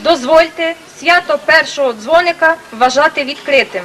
Дозвольте свято першого дзвоника вважати відкритим.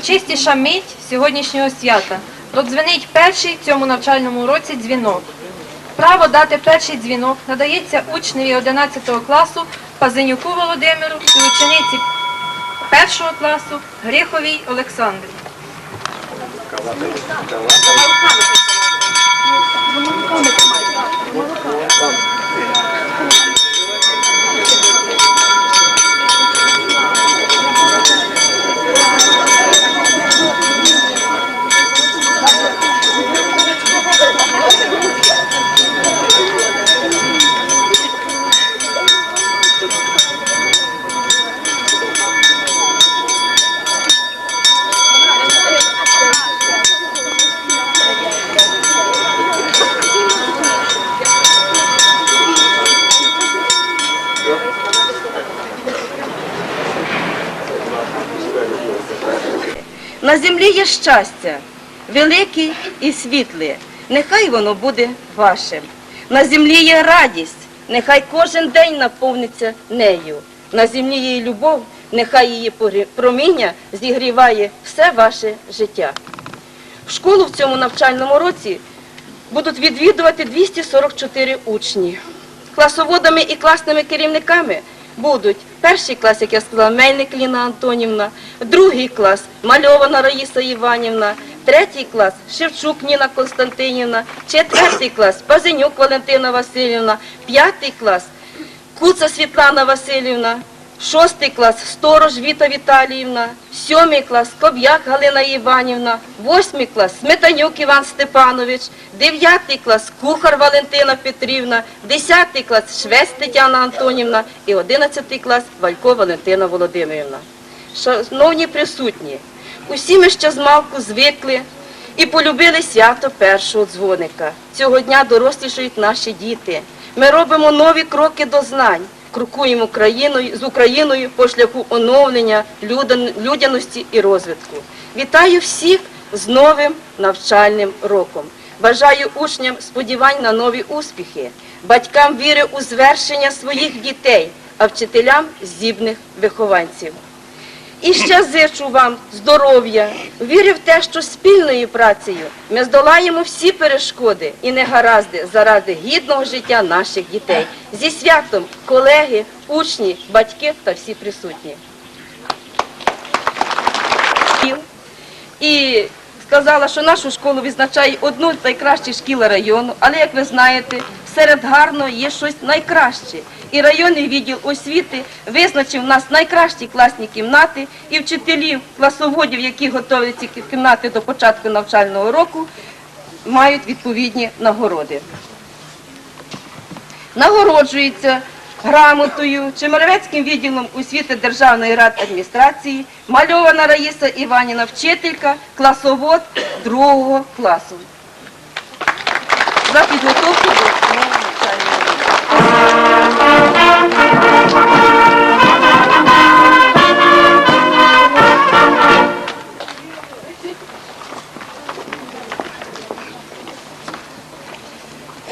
Найурочистіша мить сьогоднішнього свята. Додзвенить перший цьому навчальному році дзвінок. Право дати перший дзвінок надається учневі 11 класу Пазенюку Володимиру і учениці першого класу Гриховій Олександрі. На землі є щастя, велике і світле, нехай воно буде вашим. На землі є радість, нехай кожен день наповниться нею. На землі є любов, нехай її проміння зігріває все ваше життя. В школу в цьому навчальному році будуть відвідувати 244 учні. Класоводами і класними керівниками будуть перший клас, як я сказала, Мельник Ліна Антонівна, другий клас Мальована Раїса Іванівна, третій клас Шевчук Ніна Константинівна, четвертий клас Пазенюк Валентина Васильівна, п'ятий клас Куца Світлана Васильівна, шостий клас Сторож Віта Віталіївна, сьомий клас Коб'як Галина Іванівна, восьмий клас Сметанюк Іван Степанович, дев'ятий клас Кухар Валентина Петрівна, десятий клас Швець Тетяна Антонівна і одинадцятий клас Валько Валентина Володимирівна. Шановні присутні, усі ми ще змалку звикли і полюбили свято першого дзвоника. Цього дня дорослішають наші діти. Ми робимо нові кроки до знань, крокуємо з Україною по шляху оновлення людяності і розвитку. Вітаю всіх з новим навчальним роком. Бажаю учням сподівань на нові успіхи, батькам віри у звершення своїх дітей, а вчителям здібних вихованців. І ще зичу вам здоров'я, вірю в те, що спільною працею ми здолаємо всі перешкоди і негаразди заради гідного життя наших дітей. Зі святом колеги, учні, батьки та всі присутні. І сказала, що нашу школу відзначає одну з найкращих шкіл району, але як ви знаєте, серед гарного є щось найкраще. І районний відділ освіти визначив у нас найкращі класні кімнати, і вчителів, класоводів, які готові ці кімнати до початку навчального року, мають відповідні нагороди. Нагороджується грамотою Чемеровецьким відділом освіти Державної рададміністрації мальована Раїса Іванівна, вчителька, класовод другого класу. За підготовку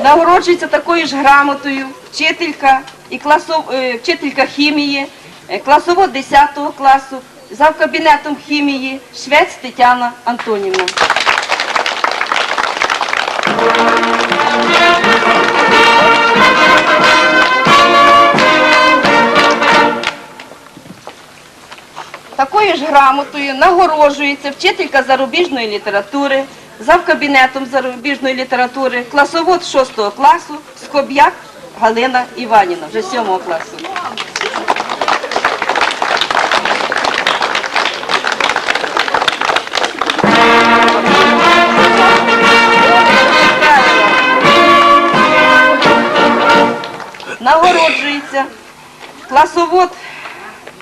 Нагороджується такою ж грамотою вчителька і класов, е, вчителька хімії Е, Класовод 10 класу, зав кабінетом хімії, швець Тетяна Антонівна. Такою ж грамотою нагороджується вчителька зарубіжної літератури, завкабінетом зарубіжної літератури, класовод 6 класу, Скоб'як Галина Іванівна, вже 7 класу. Нагороджується класовод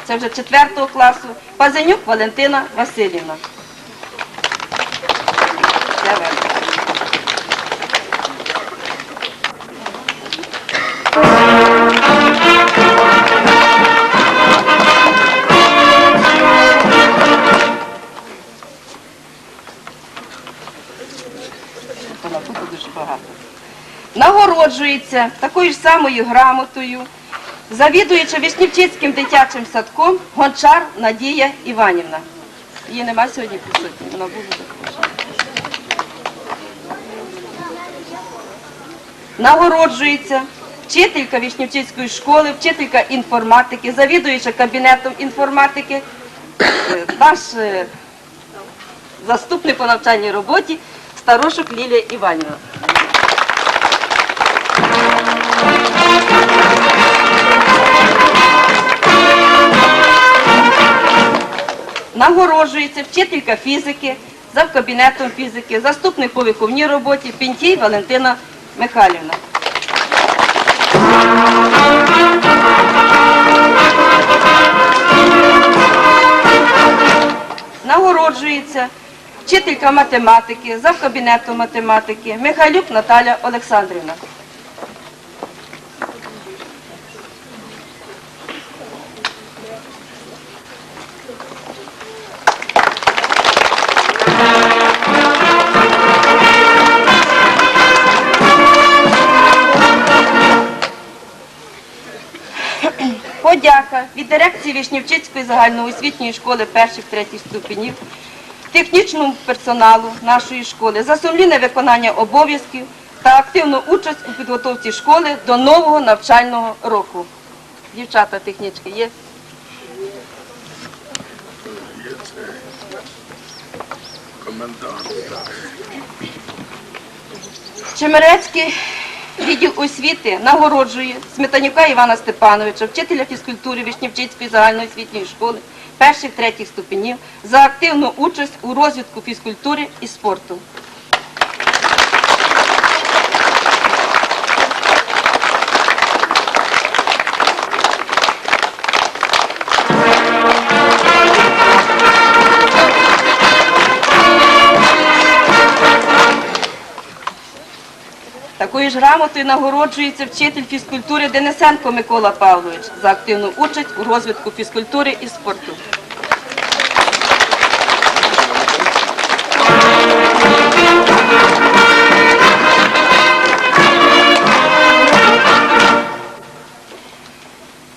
це вже 4 класу, Пазенюк Валентина Васильівна. Нагороджується такою ж самою грамотою завідуюча Вишнівчицьким дитячим садком Гончар Надія Іванівна. Її нема сьогодні присутні, вона буде запрошена. Нагороджується вчителька Вишнівчицької школи, вчителька інформатики, завідуюча кабінетом інформатики, е, наш е, заступник по навчальній роботі Старошук Лілія Іванівна. Нагороджується вчителька фізики, завкабінетом фізики, заступник по виховній роботі Пінтій Валентина Михайлівна. Нагороджується вчителька математики, завкабінетом математики Михайлюк Наталя Олександрівна. Від дирекції Вишнівчицької загальноосвітньої школи перших третіх ступенів, технічному персоналу нашої школи за сумлінне виконання обов'язків та активну участь у підготовці школи до нового навчального року. Дівчата технічки є. Чемерецький відділ освіти нагороджує Сметанюка Івана Степановича, вчителя фізкультури Вишнівчицької загальноосвітньої школи перших третіх ступенів за активну участь у розвитку фізкультури і спорту. Такою ж грамотою нагороджується вчитель фізкультури Денисенко Микола Павлович за активну участь у розвитку фізкультури і спорту.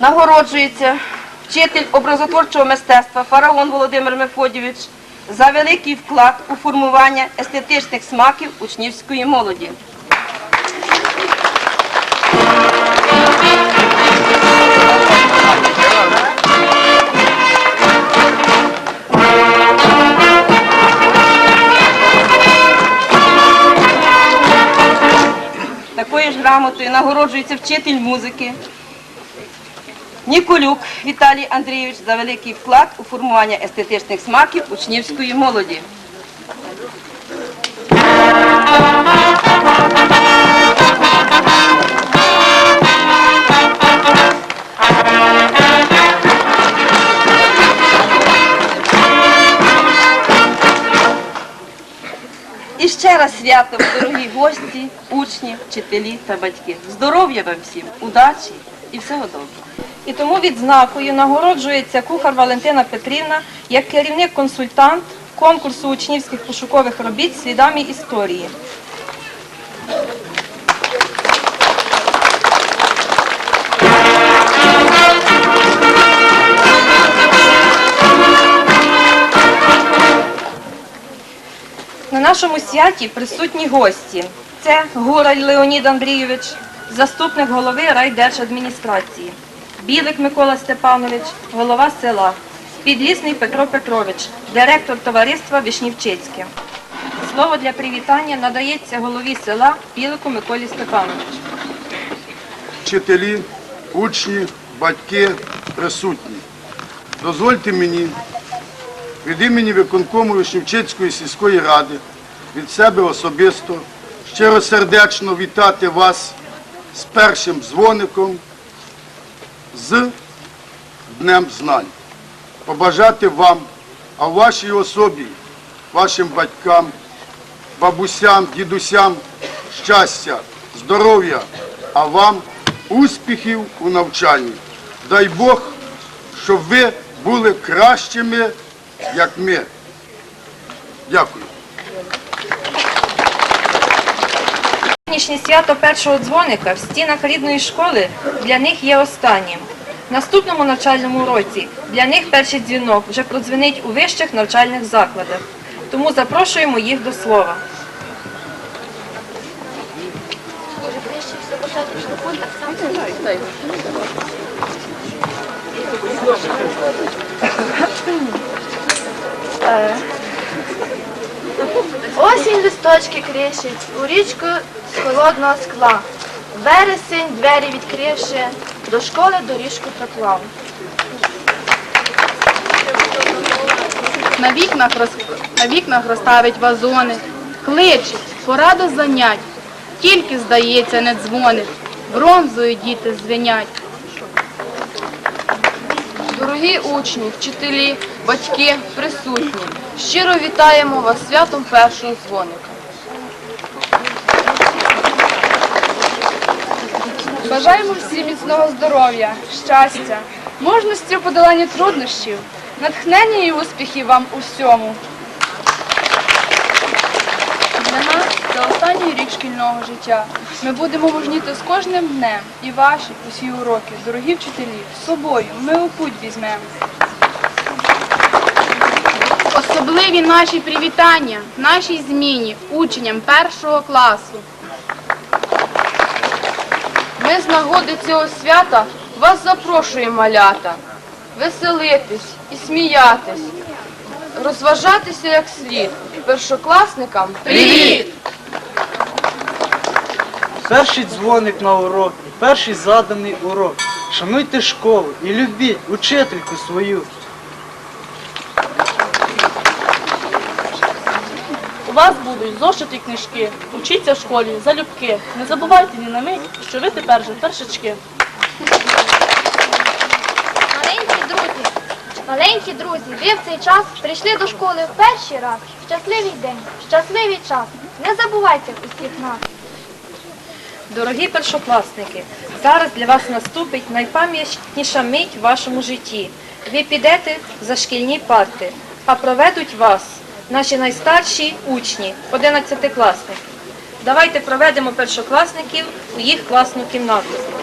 Нагороджується вчитель образотворчого мистецтва Фараон Володимир Мефодійович за великий вклад у формування естетичних смаків учнівської молоді. Такою ж нагороджується вчитель музики Ніколюк Віталій Андрійович за великий вклад у формування естетичних смаків учнівської молоді. І свято, дорогі гості, учні, вчителі та батьки. Здоров'я вам всім, удачі і всього доброго. І тому відзнакою нагороджується кухар Валентина Петрівна як керівник-консультант конкурсу учнівських пошукових робіт слідами історії. На нашому святі присутні гості. Це Гураль Леонід Андрійович, заступник голови райдержадміністрації, Білик Микола Степанович, голова села, Підлісний Петро Петрович, директор товариства Вишнівчицьке. Слово для привітання надається голові села Білику Миколі Степановичу. вчителі, учні, батьки присутні. Дозвольте мені від імені виконкому Вишнівчицької сільської ради, від себе особисто, щиросердечно вітати вас з першим дзвоником, з Днем Знань. Побажати вам, а в вашій особі, вашим батькам, бабусям, дідусям щастя, здоров'я, а вам успіхів у навчанні. Дай Бог, щоб ви були кращими, як ми. Дякую. Сьогоднішнє свято першого дзвоника в стінах рідної школи для них є останнім. В наступному навчальному році для них перший дзвінок вже продзвенить у вищих навчальних закладах. Тому запрошуємо їх до слова. Осінь листочки кришить у річку з холодного скла. Вересень, двері відкривши, до школи доріжку проклав. На вікнах, роз... на вікнах розставить вазони, кличе, пора до занять. Тільки, здається, не дзвонить, бронзою діти звенять. Дорогі учні, вчителі, батьки, присутні, щиро вітаємо вас святом першого дзвоника. Бажаємо всім міцного здоров'я, щастя, мужності у подоланні труднощів, натхнення і успіхів вам у всьому. Для нас це останній рік шкільного життя. Ми будемо мужніти з кожним днем і ваші усі уроки, дорогі вчителі, з собою ми у путь візьмемо. Особливі наші привітання, нашій зміні, учням першого класу. Ми з нагоди цього свята вас запрошуємо, малята, веселитись і сміятись, розважатися як слід. Першокласникам привіт! Перший дзвоник на урок, перший заданий урок. Шануйте школу і любіть учительку свою. У вас будуть зошити книжки. Учіться в школі, залюбки. Не забувайте ні на мить, що ви тепер же першачки. Маленькі друзі, маленькі друзі, ви в цей час прийшли до школи в перший раз. Щасливий день, щасливий час. Не забувайте усіх нас. Дорогі першокласники, зараз для вас наступить найпам'ятніша мить в вашому житті. Ви підете за шкільні парти, а проведуть вас наші найстарші учні, 11 класники. Давайте проведемо першокласників у їх класну кімнату.